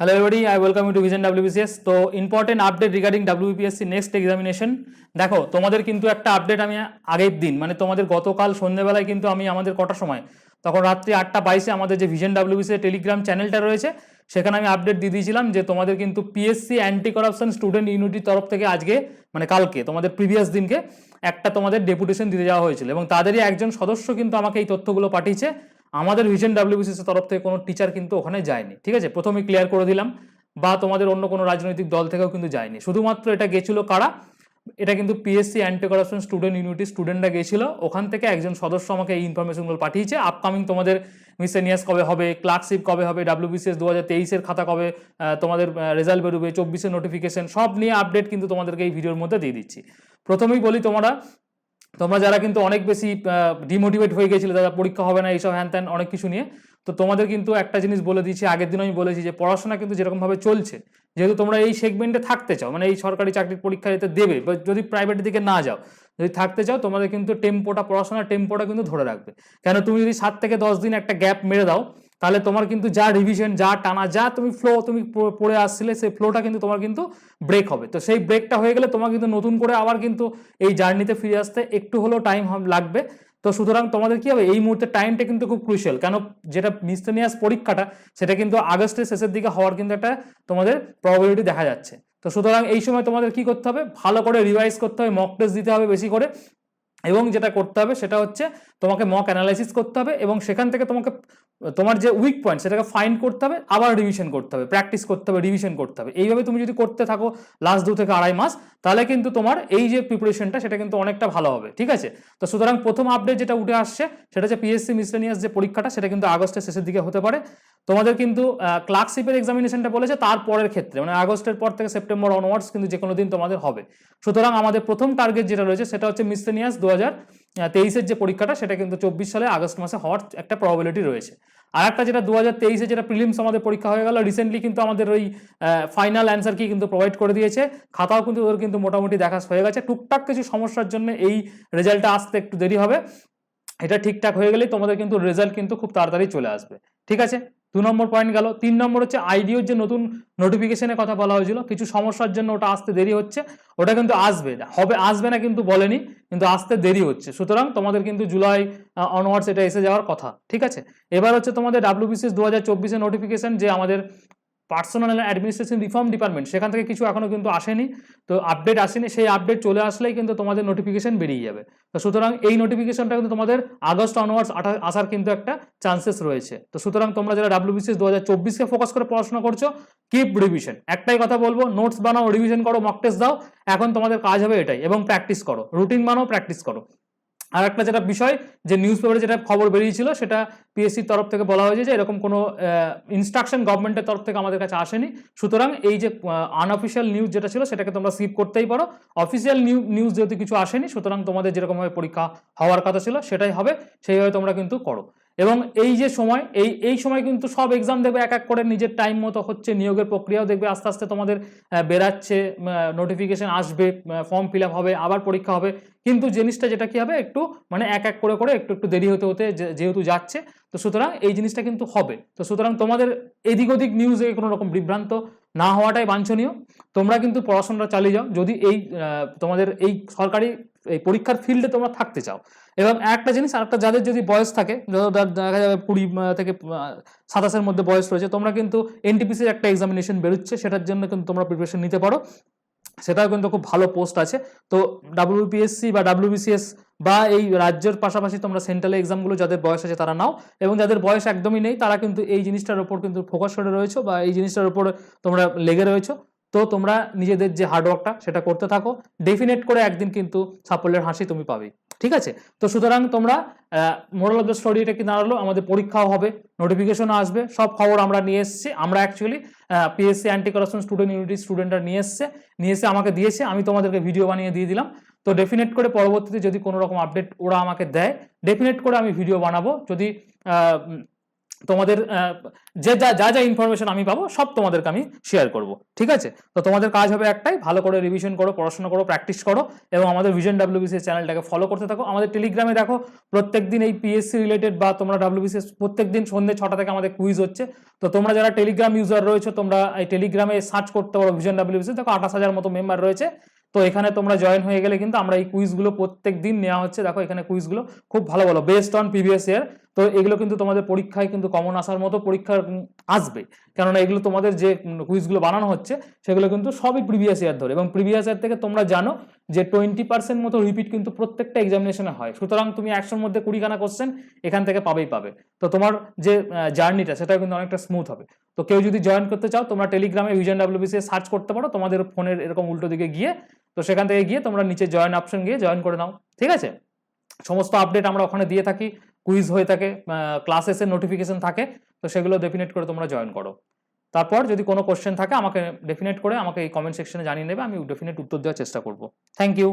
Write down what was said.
Hello everybody, I welcome you to Vision WBCS. তো important update regarding WBPSC next examination দেখো তোমাদের কিন্তু একটা আপডেট আমি আগের দিন মানে তোমাদের গতকাল সন্ধ্যেবেলায় কিন্তু আমি আমাদের কটার সময় তখন রাত্রি আটটা বাইশে আমাদের যে ভিশন ডাব্লিউবিসি টেলিগ্রাম চ্যানেলটা রয়েছে সেখানে আমি আপডেট দিয়ে দিয়েছিলাম যে তোমাদের কিন্তু পিএসসি অ্যান্টি করাপশন স্টুডেন্ট ইউনিটির তরফ থেকে আজকে মানে কালকে তোমাদের প্রিভিয়াস দিনকে একটা তোমাদের ডেপুটেশন দিতে যাওয়া হয়েছিল এবং তাদেরই একজন সদস্য কিন্তু আমাকে এই তথ্যগুলো পাঠিয়েছে। আমাদের ভিশন ডাব্লিউবিসিএস তরফ থেকে কোনো টিচার কিন্তু ওখানে যায়নি, ঠিক আছে? প্রথমে ক্লিয়ার করে দিলাম, বা তোমাদের অন্য কোনো রাজনৈতিক দল থেকেও কিন্তু যায়নি। শুধুমাত্র এটা গেছিল কারা? এটা কিন্তু PSC anti corruption student unity স্টুডেন্টরা গেছিল, ওখান থেকে একজন সদস্য আমাকে এই ইনফরমেশনগুলো পাঠিয়েছে। আপকামিং তোমাদের মিসেনিয়াস কবে হবে ক্লার্কশিপ কবে হবে ডাব্লিউবিসিএস দু হাজার তেইশের খাতা কবে তোমাদের রেজাল্ট বেরোবে, চব্বিশের নোটিফিকেশন সব নিয়ে আপডেট কিন্তু তোমাদেরকে এই ভিডিওর মধ্যে দিয়ে দিচ্ছি। প্রথমেই বলি তোমরা তোমরা যারা কিন্তু অনেক বেশি ডিমোটিভেট হয়ে গেছিলে দাদা পরীক্ষা হবে না, এইসব হ্যান ত্যান অনেক কিছু নিয়ে, তো তোমাদের কিন্তু একটা জিনিস বলে দিচ্ছি, আগের দিন আমি বলেছি যে পড়াশোনা কিন্তু যেরকমভাবে চলছে, যেহেতু তোমরা এই সেগমেন্টে থাকতে চাও মানে এই সরকারি চাকরির পরীক্ষা যেতে দেবে, বা যদি প্রাইভেট দিকে না যাও, যদি থাকতে চাও, তোমাদের কিন্তু টেম্পোটা পড়াশোনার টেম্পোটা কিন্তু ধরে রাখবে। কেন, তুমি যদি সাত থেকে দশ দিন একটা গ্যাপ মেরে দাও তাহলে তোমার কিন্তু যা রিভিশন যা টানা, যা তুমি ফ্লো তুমি পড়ে আসছিলে, সেই ফ্লোটা কিন্তু তোমার কিন্তু ব্রেক হবে। তো সেই ব্রেকটা হয়ে গেলে তোমার কিন্তু নতুন করে আবার কিন্তু এই জার্নিতে ফিরে আসতে একটু হলেও টাইম লাগবে। তো সুতরাং তোমাদের কি হবে? এই মুহূর্তে টাইমটা কিন্তু খুব ক্রুশিয়াল কেন যেটা মিসটেনিয়াস পরীক্ষাটা, সেটা কিন্তু আগস্টের শেষের দিকে হওয়ার কিন্তু একটা তোমাদের প্রবাবিলিটি দেখা যাচ্ছে। তো সুতরাং এই সময় তোমাদের কি করতে হবে? ভালো করে রিভাইজ করতে হবে মক টেস্ট দিতে হবে বেশি করে। এবং যেটা করতে হবে সেটা হচ্ছে তোমাকে মক অ্যানালাইসিস করতে হবে এবং সেখান থেকে তোমাকে, তোমার যে উইক পয়েন্ট সেটাকে ফাইন্ড করতে হবে, আবার রিভিশন করতে হবে প্র্যাকটিস করতে হবে রিভিশন করতে হবে। এইভাবে তুমি যদি করতে থাকো লাস্ট দু থেকে আড়াই মাস, তাহলে কিন্তু তোমার এই যে প্রিপারেশনটা সেটা কিন্তু অনেকটা ভালো হবে, ঠিক আছে? তো সুতরাং প্রথম আপডেট যেটা উঠে আসছে, সেটা হচ্ছে পিএসসি মিসলেনিয়াস যে পরীক্ষাটা, সেটা কিন্তু আগস্টের শেষের দিকে হতে পারে। তোমাদের কিন্তু ক্লার্কশিপের এক্সামিনেশনটা বলেছে তারপরের ক্ষেত্রে মানে আগস্টের পর থেকে সেপ্টেম্বর অনওয়ার্ডস কিন্তু যে কোনো দিন তোমাদের হবে। সুতরাং আমাদের প্রথম টার্গেট যেটা রয়েছে সেটা হচ্ছে মিসলেনিয়াস দু হাজার তেইশের যে পরীক্ষাটা, সেটা কিন্তু চব্বিশ সালে আগস্ট মাসে হওয়ার একটা প্রবাবিলিটি রয়েছে। আর একটা যেটা দু হাজার তেইশে যেটা প্রিলিমস আমাদের পরীক্ষা হয়ে গেল রিসেন্টলি কিন্তু আমাদের ওই ফাইনাল অ্যান্সার কি কিন্তু প্রোভাইড করে দিয়েছে। খাতাও কিন্তু ওদের কিন্তু মোটামুটি দেখা হয়ে গেছে। টুকটাক কিছু সমস্যার জন্য এই রেজাল্টটা আসতে একটু দেরি হবে। এটা ঠিকঠাক হয়ে গেলেই তোমাদের কিন্তু রেজাল্ট কিন্তু খুব তাড়াতাড়ি চলে আসবে। ঠিক আছে? দু নম্বর পয়েন্ট গেল। তিন নম্বর হচ্ছে আইডিওর যে নতুন নোটিফিকেশনের কথা বলা হয়েছিল, কিছু সমস্যার জন্য ওটা আসতে দেরি হচ্ছে। ওটা কিন্তু আসবে, হবে, আসবে না কিন্তু বলেনি, কিন্তু আসতে দেরি হচ্ছে। সুতরাং তোমাদের কিন্তু জুলাই অনওয়ার্ডস এটা এসে যাওয়ার কথা, ঠিক আছে? এবার হচ্ছে তোমাদের ডাব্লিউবিসিএস দু হাজার চব্বিশের নোটিফিকেশন যে আমাদের পার্সোনাল অ্যাডমিনিস্ট্রেশন রিফর্ম ডিপার্টমেন্ট সেখান থেকে কিছু এখনও কিন্তু আসেনি। তো আপডেট আসেনি, সেই আপডেট চলে আসলেই কিন্তু তোমাদের নোটিফিকেশন বেরিয়ে যাবে। তো সুতরাং এই নোটিফিকেশনটা কিন্তু তোমাদের আগস্ট অনওয়ার্ডস আসার কিন্তু একটা চান্সেস রয়েছে। তো সুতরাং তোমরা যারা ডাব্লিউবিসিএস দু হাজার ফোকাস করে পড়াশোনা করছ কিপ রিভিশন একটাই কথা বলব নোটস বানাও রিভিশন করো মক টেস্ট দাও। এখন তোমাদের কাজ হবে এটাই এবং প্র্যাকটিস করো। রুটিন বানাও প্র্যাকটিস করো। আর একটা যেটা বিষয়, যে নিউজ পেপারে যেটা খবর বেরিয়েছিল, সেটা পিএসসির তরফ থেকে বলা হয়েছে যে এরকম কোনো ইনস্ট্রাকশন গভর্নমেন্টের তরফ থেকে আমাদের কাছে আসেনি। সুতরাং এই যে আনঅফিসিয়াল নিউজ যেটা ছিল, সেটাকে তোমরা স্কিপ করতেই পারো। অফিসিয়াল নিউজ যেহেতু কিছু আসেনি, সুতরাং তোমাদের যেরকমভাবে পরীক্ষা হওয়ার কথা ছিল, সেটাই হবে। সেইভাবে তোমরা কিন্তু করো। এবং এই যে সময়, এই এই সময় কিন্তু সব এক্সাম দেখবে এক এক করে নিজের টাইম মতো হচ্ছে নিয়োগের প্রক্রিয়াও দেখবে, আস্তে আস্তে তোমাদের বেরাচ্ছে নোটিফিকেশন আসবে ফর্ম ফিল হবে, আবার পরীক্ষা হবে। কিন্তু জিনিসটা যেটা কি হবে, একটু মানে এক এক করে করে একটু একটু দেরি হতে হতে যেহেতু যাচ্ছে, তো সুতরাং এই জিনিসটা কিন্তু হবে। তো সুতরাং তোমাদের এদিক ওদিক নিউজে কোনো রকম বিভ্রান্ত না হওয়াটাই বাঞ্ছনীয়। তোমরা কিন্তু পড়াশোনাটা চালিয়ে যাও। যদি এই তোমাদের এই সরকারি এই পরীক্ষার ফিল্ডে তোমরা থাকতে চাও। এবং একটা জিনিস, আরেকটা যাদের যদি বয়স থাকে দেখা যাবে কুড়ি থেকে সাতাশের মধ্যে বয়স রয়েছে, তোমরা কিন্তু এনটিপিসির একটা এক্সামিনেশন বেরোচ্ছে, সেটার জন্য কিন্তু তোমরা প্রিপারেশন নিতে পারো। সেটাও কিন্তু খুব ভালো পোস্ট আছে। তো ডাব্লিউপিএসসি বা ডাব্লিউবিসিএস বা এই রাজ্যের পাশাপাশি তোমরা সেন্ট্রাল এক্সামগুলো যাদের বয়স আছে তারা নাও। এবং যাদের বয়স একদমই নেই, তারা কিন্তু এই জিনিসটার উপর কিন্তু ফোকাস করে রয়েছে বা এই জিনিসটার উপর তোমরা লেগে রয়েছো। তো তোমরা নিজেদের যে হার্ডওয়ার্কটা সেটা করতে থাকো। ডেফিনেট করে একদিন কিন্তু সাফল্যের হাসি তুমি পাবে। ঠিক আছে? তো সুতরাং তোমরা মোরাল অফ দ্য স্টোরি এটা কি দাঁড়াল? আমাদের পরীক্ষাও হবে নোটিফিকেশনও আসবে, সব খবর আমরা নিয়ে এসেছি। আমরা actually PSC anti corruption student unity স্টুডেন্টরা নিয়ে এসছে, নিয়ে এসে আমাকে দিয়েছে। আমি তোমাদেরকে ভিডিও বানিয়ে দিয়ে দিলাম। তো ডেফিনেট করে পরবর্তীতে যদি কোনো রকম আপডেট ওরা আমাকে দেয় ডেফিনেট করে আমি ভিডিও বানাবো। যদি তোমাদের যে যা যা যা ইনফরমেশন আমি পাবো, সব তোমাদেরকে আমি শেয়ার করব। ঠিক আছে? তো তোমাদের কাজ হবে একটাই, ভালো করে রিভিশন করো, পড়াশোনা করো প্র্যাকটিস করো এবং আমাদের ভিশন ডাব্লিউবিসিএস চ্যানেলটাকে ফলো করতে থাকো। আমাদের টেলিগ্রামে দেখো প্রত্যেকদিন এই পিএসসি রিলেটেড বা তোমরা ডাব্লিউবিসিএস প্রত্যেক দিন সন্ধ্যে ছটা থেকে আমাদের কুইজ হচ্ছে। তো তোমরা যারা টেলিগ্রাম ইউজার রয়েছে, তোমরা এই টেলিগ্রামে সার্চ করতে পারো ভিশন ডাব্লিউবিসিএস দেখো আঠাশ হাজার মতো মেম্বার রয়েছে। তো এখানে তোমরা জয়েন হয়ে গেলে কিন্তু আমরা এই কুইজগুলো প্রত্যেক দিন নেওয়া হচ্ছে। দেখো এখানে কুইজগুলো খুব ভালো ভালো বেস্ট অন প্রিভিয়াস ইয়ার তো এগুলো কিন্তু তোমাদের পরীক্ষায় কিন্তু কমন আসার মতো পরীক্ষার উম, আসবে। কেননা এগুলো তোমাদের যে কুইজগুলো বানানো হচ্ছে সেগুলো কিন্তু সবই প্রিভিয়াস ইয়ার ধরে। এবং প্রিভিয়াস ইয়ার থেকে তোমরা জানো যে টোয়েন্টি পার্সেন্ট মতো রিপিট কিন্তু প্রত্যেকটা এক্সামিনেশনে হয়। সুতরাং তুমি একশোর মধ্যে কুড়িখানা কোশ্চেন এখান থেকে পাবেই পাবে। তো তোমার যে জার্নিটা সেটা কিন্তু অনেকটা স্মুথ হবে। তো কেউ যদি জয়েন করতে চাও তোমরা টেলিগ্রামে ভিজন ডাব্লিউবিসি সার্চ করতে পারো। তোমাদের ফোনের এরকম উল্টো দিকে গিয়ে তো সেখান থেকে গিয়ে তোমরা নিচে জয়েন অপশন গিয়ে জয়েন করে নাও। ঠিক আছে? সমস্ত আপডেট আমরা ওখানে দিয়ে থাকি। কুইজ হয়ে থাকে ক্লাসেসের নোটিফিকেশন থাকে, তো সেগুলো ডেফিনেট করে তোমরা জয়েন করো। তারপর যদি কোনো কোশ্চেন থাকে, আমাকে ডেফিনেট করে আমাকে এই কমেন্ট সেকশনে জানিয়ে নেবে, আমি ডেফিনেট উত্তর দেওয়ার চেষ্টা করব। Thank you